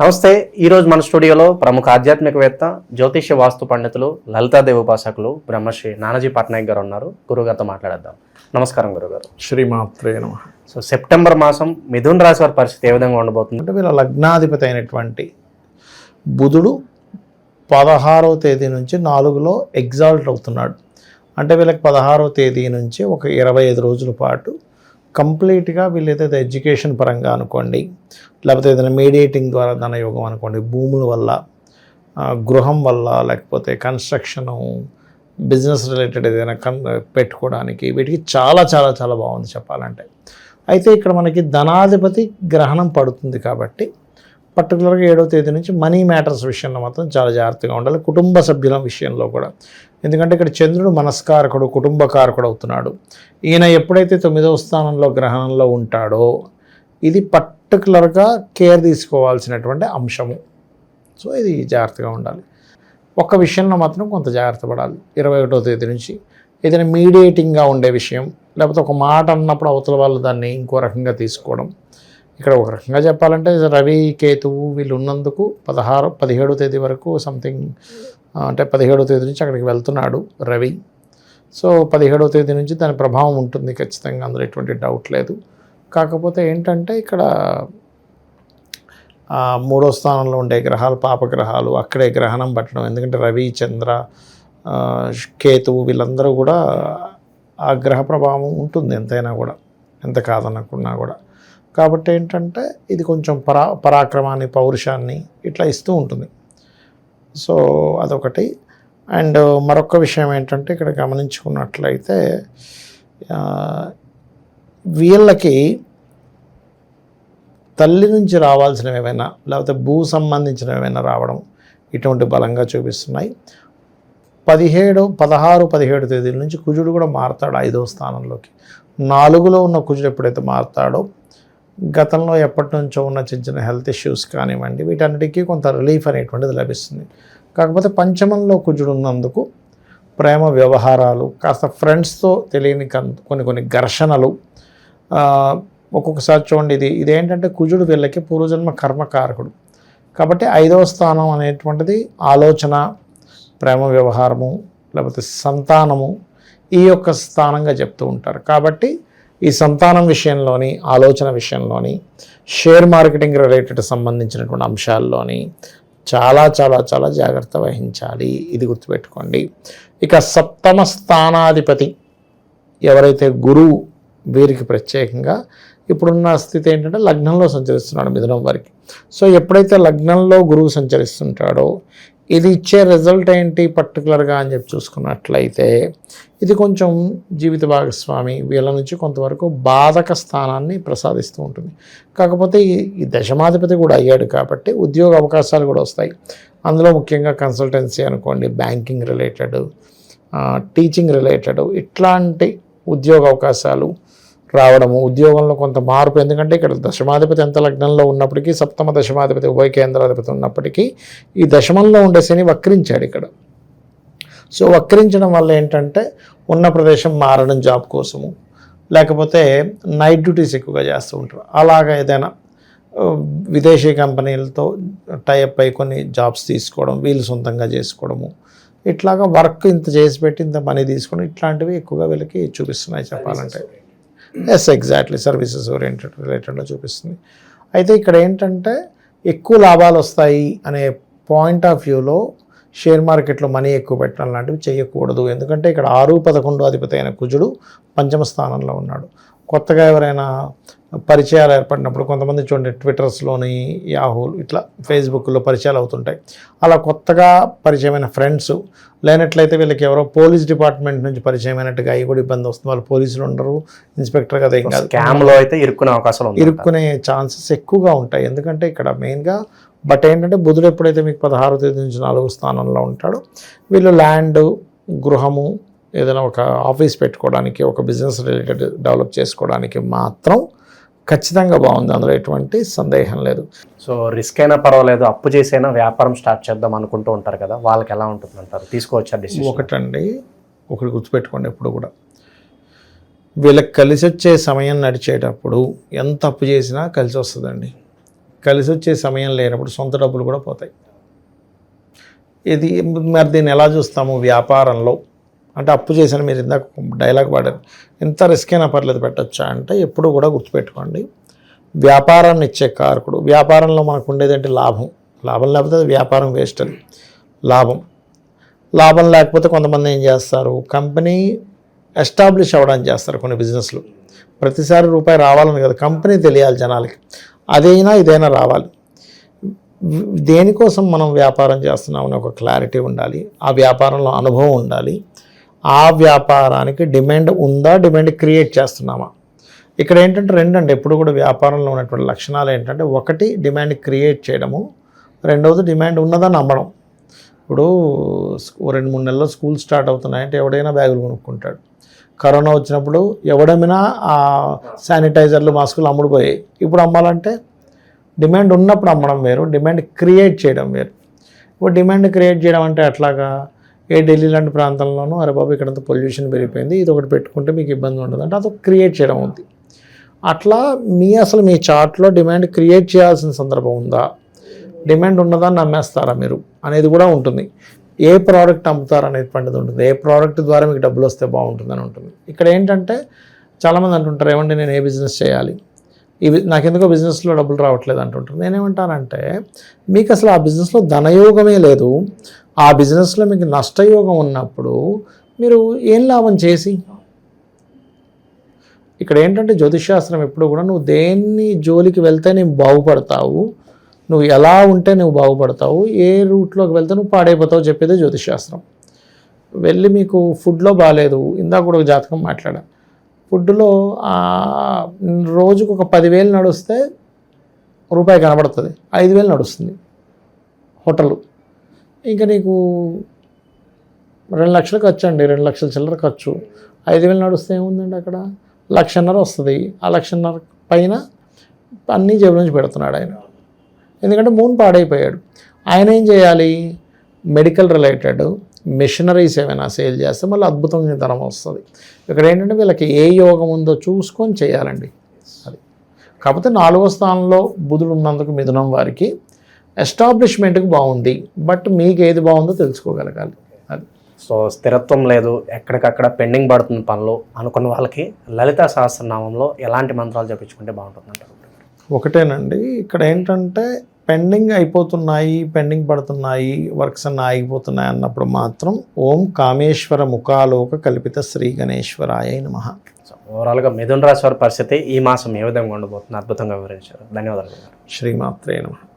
నమస్తే ఈరోజు మన స్టూడియోలో ప్రముఖ ఆధ్యాత్మికవేత్త జ్యోతిష్య వాస్తు పండితులు లలితాదేవి ఉపాసకులు బ్రహ్మశ్రీ నానాజీ పట్నాయక్ గారు ఉన్నారు. గురుగారితో మాట్లాడేద్దాం. నమస్కారం గురుగారు. శ్రీమాత్రే నమ. సో సెప్టెంబర్ మాసం మిథున్ రాశి వారి పరిస్థితి ఏ విధంగా ఉండబోతుంది? అంటే వీళ్ళ లగ్నాధిపతి అయినటువంటి బుధుడు పదహారవ తేదీ నుంచి నాలుగులో ఎగ్జాల్ట్ అవుతున్నాడు. అంటే వీళ్ళకి పదహారవ తేదీ నుంచి ఒక ఇరవై ఐదు రోజుల పాటు కంప్లీట్గా వీళ్ళు ఏదైతే ఎడ్యుకేషన్ పరంగా అనుకోండి లేకపోతే ఏదైనా మీడియేటింగ్ ద్వారా ధనయోగం అనుకోండి భూముల వల్ల గృహం వల్ల లేకపోతే కన్స్ట్రక్షను బిజినెస్ రిలేటెడ్ ఏదైనా కన్ పెట్టుకోవడానికి వీటికి చాలా చాలా చాలా బాగుంది చెప్పాలంటే. అయితే ఇక్కడ మనకి ధనాధిపతి గ్రహణం పడుతుంది కాబట్టి పర్టికులర్గా ఏడో తేదీ నుంచి మనీ మ్యాటర్స్ విషయంలో మాత్రం చాలా జాగ్రత్తగా ఉండాలి. కుటుంబ సభ్యుల విషయంలో కూడా ఎందుకంటే ఇక్కడ చంద్రుడు మనస్కారకుడు కుటుంబకారకుడు అవుతున్నాడు. ఈయన ఎప్పుడైతే తొమ్మిదవ స్థానంలో గ్రహణంలో ఉంటాడో ఇది పర్టికులర్గా కేర్ తీసుకోవాల్సినటువంటి అంశము. సో ఇది జాగ్రత్తగా ఉండాలి. ఒక్క విషయంలో మాత్రం కొంత జాగ్రత్త పడాలి. ఇరవై ఒకటో తేదీ నుంచి ఏదైనా మీడియేటింగ్గా ఉండే విషయం లేకపోతే ఒక మాట అన్నప్పుడు అవతల వాళ్ళు దాన్ని ఇంకో రకంగా తీసుకోవడం ఇక్కడ ఒక రకంగా చెప్పాలంటే రవి కేతువు వీళ్ళు ఉన్నందుకు పదహారు పదిహేడో తేదీ వరకు సంథింగ్ అంటే పదిహేడో తేదీ నుంచి అక్కడికి వెళ్తున్నాడు రవి. సో పదిహేడో తేదీ నుంచి దాని ప్రభావం ఉంటుంది ఖచ్చితంగా అందులో ఎటువంటి డౌట్ లేదు. కాకపోతే ఏంటంటే ఇక్కడ మూడో స్థానంలో ఉండే గ్రహాలు పాపగ్రహాలు అక్కడే గ్రహణం పట్టడం ఎందుకంటే రవి చంద్ర కేతువు వీళ్ళందరూ కూడా ఆ గ్రహ ప్రభావం ఉంటుంది ఎంతైనా కూడా ఎంత కాదనుకున్నా కూడా. కాబట్టి ఏంటంటే ఇది కొంచెం పరా పరాక్రమాన్ని పౌరుషాన్ని ఇట్లా ఇస్తూ ఉంటుంది. సో అదొకటి. అండ్ మరొక విషయం ఏంటంటే ఇక్కడ గమనించుకున్నట్లయితే వీళ్ళకి తల్లి నుంచి రావాల్సినవి ఏమైనా లేకపోతే భూ సంబంధించినవి ఏమైనా రావడం ఇటువంటి బలంగా చూపిస్తున్నాయి. పదిహేడు పదహారు పదిహేడు తేదీల నుంచి కుజుడు కూడా మారుతాడు ఐదో స్థానంలోకి. నాలుగులో ఉన్న కుజుడు ఎప్పుడైతే మారుతాడో గతంలో ఎప్పటి నుంచో ఉన్న చిన్న చిన్న హెల్త్ ఇష్యూస్ కానివ్వండి వీటన్నిటికీ కొంత రిలీఫ్ అనేటువంటిది లభిస్తుంది. కాకపోతే పంచమంలో కుజుడు ఉన్నందుకు ప్రేమ వ్యవహారాలు కాస్త ఫ్రెండ్స్తో తెలియని కన్- కొన్ని కొన్ని ఘర్షణలు ఒక్కొక్కసారి చూడండి ఇది ఇదేంటంటే కుజుడు వీళ్ళకి పూర్వజన్మ కర్మకారకుడు. కాబట్టి ఐదవ స్థానం అనేటువంటిది ఆలోచన ప్రేమ వ్యవహారము లేకపోతే సంతానము ఈ యొక్క స్థానంగా చెప్తూ ఉంటారు. కాబట్టి ఈ సంతానం విషయంలోని ఆలోచన విషయంలోని షేర్ మార్కెటింగ్ రిలేటెడ్ సంబంధించినటువంటి అంశాల్లోని చాలా చాలా చాలా జాగ్రత్త వహించాలి. ఇది గుర్తుపెట్టుకోండి. ఇక సప్తమ స్థానాధిపతి ఎవరైతే గురువు వీరికి ప్రత్యేకంగా ఇప్పుడున్న స్థితి ఏంటంటే లగ్నంలో సంచరిస్తున్నాడు మిథునం వారికి. సో ఎప్పుడైతే లగ్నంలో గురువు సంచరిస్తుంటాడో ఇది ఇచ్చే రిజల్ట్ ఏంటి పర్టికులర్గా అని చెప్పి చూసుకున్నట్లయితే ఇది కొంచెం జీవిత భాగస్వామి వీళ్ళ నుంచి కొంతవరకు బాధక స్థానాన్ని ప్రసాదిస్తూ ఉంటుంది. కాకపోతే ఈ ఈ దశమాధిపతి కూడా అయ్యాడు కాబట్టి ఉద్యోగ అవకాశాలు కూడా వస్తాయి. అందులో ముఖ్యంగా కన్సల్టెన్సీ అనుకోండి బ్యాంకింగ్ రిలేటెడ్ టీచింగ్ రిలేటెడ్ ఇట్లాంటి ఉద్యోగ అవకాశాలు రావడము ఉద్యోగంలో కొంత మార్పు. ఎందుకంటే ఇక్కడ దశమాధిపతి ఎంత లగ్నంలో ఉన్నప్పటికీ సప్తమ దశమాధిపతి ఉభయ కేంద్రాధిపతి ఉన్నప్పటికీ ఈ దశమంలో ఉండే శని వక్రించాడు ఇక్కడ. సో వక్రించడం వల్ల ఏంటంటే ఉన్న ప్రదేశం మారడం జాబ్ కోసము లేకపోతే నైట్ డ్యూటీస్ ఎక్కువగా చేస్తూ ఉంటారు. అలాగా ఏదైనా విదేశీ కంపెనీలతో టైప్ అయి కొన్ని జాబ్స్ తీసుకోవడం వీళ్ళు సొంతంగా చేసుకోవడము. ఇట్లాగా వర్క్ ఇంత చేసి పెట్టి ఇంత మనీ తీసుకోవడం ఇట్లాంటివి ఎక్కువగా వీళ్ళకి చూపిస్తున్నాయి చెప్పాలంటే. ఎస్ ఎగ్జాక్ట్లీ సర్వీసెస్ ఓరియంటెడ్ రిలేటెడ్లో చూపిస్తుంది. అయితే ఇక్కడ ఏంటంటే ఎక్కువ లాభాలు వస్తాయి అనే పాయింట్ ఆఫ్ వ్యూలో షేర్ మార్కెట్లో మనీ ఎక్కువ పెట్టడం లాంటివి చేయకూడదు. ఎందుకంటే ఇక్కడ ఆరు పదకొండు అధిపతి అయిన కుజుడు పంచమ స్థానంలో ఉన్నాడు. కొత్తగా ఎవరైనా పరిచయాలు ఏర్పడినప్పుడు కొంతమంది చూడండి ట్విట్టర్స్లోని యాహూలు ఇట్లా ఫేస్బుక్లో పరిచయాలు అవుతుంటాయి. అలా కొత్తగా పరిచయమైన ఫ్రెండ్స్ లేనట్లయితే వీళ్ళకి ఎవరో పోలీస్ డిపార్ట్మెంట్ నుంచి పరిచయమైనట్టుగా అవి కూడా ఇబ్బంది వస్తుంది. వాళ్ళు పోలీసులు ఉండరు ఇన్స్పెక్టర్ కదా ఏం కాదు. స్కామ్లో అయితే ఇరుక్కునే అవకాశాలు ఇరుక్కునే ఛాన్సెస్ ఎక్కువగా ఉంటాయి. ఎందుకంటే ఇక్కడ మెయిన్గా బట్ ఏంటంటే బుధుడు ఎప్పుడైతే మీకు పదహారో తేదీ నుంచి నాలుగో స్థానంలో ఉంటాడో వీళ్ళు ల్యాండ్ గృహము ఏదైనా ఒక ఆఫీస్ పెట్టుకోవడానికి ఒక బిజినెస్ రిలేటెడ్ డెవలప్ చేసుకోవడానికి మాత్రం ఖచ్చితంగా బాగుంది. అందులో ఎటువంటి సందేహం లేదు. సో రిస్క్ అయినా పర్వాలేదు. అప్పు చేసైనా వ్యాపారం స్టార్ట్ చేద్దాం అనుకుంటూ ఉంటారు కదా. వాళ్ళకి ఎలా ఉంటుంది అంటారు తీసుకోవచ్చా డిసిషన్ ఒకటండి ఒకటి గుర్తుపెట్టుకోండి ఎప్పుడు కూడా. వీళ్ళకి కలిసి వచ్చే సమయం నడిచేటప్పుడు ఎంత అప్పు చేసినా కలిసి వస్తుందండి. కలిసి వచ్చే సమయం లేనప్పుడు సొంత డబ్బులు కూడా పోతాయి. ఇది మరి దీన్ని ఎలా చూస్తాము? వ్యాపారంలో అంటే అప్పు చేసిన మీరు ఇందాక డైలాగ్ పాడారు ఎంత రిస్క్ అయినా పర్లేదు పెట్టచ్చా అంటే ఎప్పుడు కూడా గుర్తుపెట్టుకోండి. వ్యాపారాన్ని ఇచ్చే కారకుడు వ్యాపారంలో మనకు ఉండేది ఏంటి? లాభం. లాభం లేకపోతే అది వ్యాపారం వేస్ట్ అది. లాభం. లాభం లేకపోతే కొంతమంది ఏం చేస్తారు? కంపెనీ ఎస్టాబ్లిష్ అవ్వడానికి చేస్తారు కొన్ని బిజినెస్లు ప్రతిసారి రూపాయి రావాలని కదా కంపెనీ తెలియాలి జనాలకి. అదైనా ఇదైనా రావాలి. దేనికోసం మనం వ్యాపారం చేస్తున్నామని ఒక క్లారిటీ ఉండాలి. ఆ వ్యాపారంలో అనుభవం ఉండాలి. ఆ వ్యాపారానికి డిమాండ్ ఉందా డిమాండ్ క్రియేట్ చేస్తున్నామా? ఇక్కడ ఏంటంటే రెండండి ఎప్పుడు కూడా వ్యాపారంలో ఉన్నటువంటి లక్షణాలు ఏంటంటే ఒకటి డిమాండ్ క్రియేట్ చేయడము రెండవది డిమాండ్ ఉన్నదని నమ్మడం. ఇప్పుడు రెండు మూడు నెలల్లో స్కూల్ స్టార్ట్ అవుతున్నాయంటే ఎవడైనా బ్యాగులు కొనుక్కుంటాడు. కరోనా వచ్చినప్పుడు ఎవడమైనా ఆ శానిటైజర్లు మాస్కులు అమ్ముడుపోయాయి. ఇప్పుడు అమ్మాలంటే డిమాండ్ ఉన్నప్పుడు అమ్మడం వేరు డిమాండ్ క్రియేట్ చేయడం వేరు. ఇప్పుడు డిమాండ్ క్రియేట్ చేయడం అంటే ఎట్లాగా? ఏ ఢిల్లీ లాంటి ప్రాంతంలోనూ అరే బాబు ఇక్కడంత పొల్యూషన్ పెరిగిపోయింది ఇది ఒకటి పెట్టుకుంటే మీకు ఇబ్బంది ఉండదు అంటే అదొక క్రియేట్ చేయడం ఉంది. అట్లా మీ అసలు మీ చార్ట్లో డిమాండ్ క్రియేట్ చేయాల్సిన సందర్భం ఉందా? డిమాండ్ ఉన్నదా నమ్మేస్తారా మీరు? అనేది కూడా ఉంటుంది. ఏ ప్రోడక్ట్ అమ్ముతారు పండుగ ఉంటుంది. ఏ ప్రోడక్ట్ ద్వారా మీకు డబ్బులు వస్తే బాగుంటుందని ఉంటుంది. ఇక్కడ ఏంటంటే చాలామంది అంటుంటారు ఏమంటే నేను ఏ బిజినెస్ చేయాలి? ఈ నాకెందుకో బిజినెస్లో డబ్బులు రావట్లేదు అంటుంటారు. నేనేమంటానంటే మీకు అసలు ఆ బిజినెస్లో ధనయోగమే లేదు. ఆ బిజినెస్లో మీకు నష్టయోగం ఉన్నప్పుడు మీరు ఏం లాభం చేసి? ఇక్కడ ఏంటంటే జ్యోతిష్శాస్త్రం ఎప్పుడు కూడా నువ్వు దేన్ని జోలికి వెళ్తే నువ్వు బాగుపడతావు నువ్వు ఎలా ఉంటే నువ్వు బాగుపడతావు ఏ రూట్లోకి వెళ్తే నువ్వు పాడైపోతావు చెప్పేదే జ్యోతిష్శాస్త్రం వెళ్ళి మీకు ఫుడ్లో బాగాలేదు ఇందాక కూడా ఒక జాతకం మాట్లాడా ఫుడ్లో రోజుకు ఒక పదివేలు నడుస్తే రూపాయి కనబడుతుంది ఐదు వేలు నడుస్తుంది హోటల్. ఇంకా నీకు రెండు లక్షలు ఖర్చు అండి రెండు లక్షల చిల్లర ఖర్చు. ఐదు వేలు నడుస్తే ఏముందండి అక్కడ? లక్షన్నర వస్తుంది. ఆ లక్షన్నర పైన అన్నీ జేబు నుంచి పెడుతున్నాడు ఆయన. ఎందుకంటే మూన్ పాడైపోయాడు. ఆయన ఏం చేయాలి? మెడికల్ రిలేటెడ్ మిషనరీస్ ఏమైనా సేల్ చేస్తే మళ్ళీ అద్భుతమైన ధనం వస్తుంది. ఇక్కడ ఏంటంటే వీళ్ళకి ఏ యోగం ఉందో చూసుకొని చేయాలండి. అది. కాకపోతే నాలుగో స్థానంలో బుధుడు ఉన్నందుకు మిథునం వారికి ఎస్టాబ్లిష్మెంట్కి బాగుంది బట్ మీకు ఏది బాగుందో తెలుసుకోగలగాలి. అది. సో స్థిరత్వం లేదు ఎక్కడికక్కడ పెండింగ్ పడుతుంది పనులు అనుకున్న వాళ్ళకి లలిత సహస్రనామంలో ఎలాంటి మంత్రాలు చెప్పించుకుంటే బాగుంటుంది అంటారు ఒకటేనండి ఇక్కడ ఏంటంటే పెండింగ్ అయిపోతున్నాయి పెండింగ్ పడుతున్నాయి వర్క్స్ అన్న ఆగిపోతున్నాయి అన్నప్పుడు మాత్రం ఓం కామేశ్వర ముఖాలోక కల్పిత శ్రీ గణేశ్వరాయ నమ. సో ఓవరాల్గా మిథున రాశి వారి పరిస్థితి ఈ మాసం ఏ విధంగా ఉండబోతుంది అద్భుతంగా వివరించారు. ధన్యవాదాలు. శ్రీమాత్రే నమ.